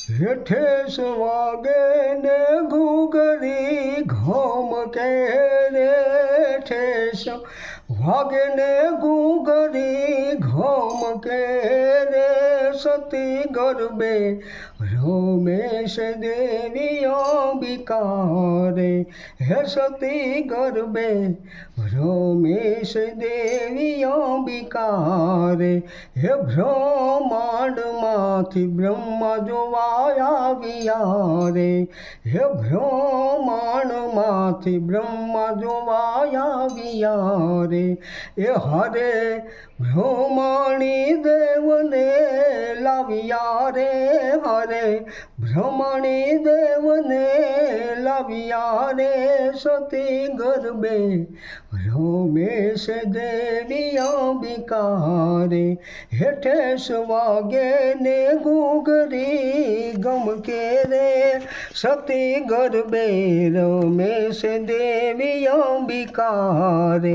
હેઠે સ્વાગે ને ઘૂગરી ઘોમ કે રેઠે વાગે ને ઘૂગરી ઘોમ કે રે સતી ગરબે, રમેશ દેવી અંબિકારે હે સતી ગરબે, રમેશ દેવી અંબિકારે હે બ્રહ્માંડમાંથી બ્રહ્મા જોવાયા આવ્યા રે હે બ્રહ્માંડમાંથી બ્રહ્મા જોવાયા આવ્યા રે એ હરે દેવને લાવ્યા રે, હરે. ભ્રમણી દેવને લાવ્યા રે, સતી ગરબે રમેશ દેવી અંબિકારે હેઠે સ્વાગે ને ગુગરી ગમકે રે. સતી ગરબે રમેશ દેવી અંબિકારે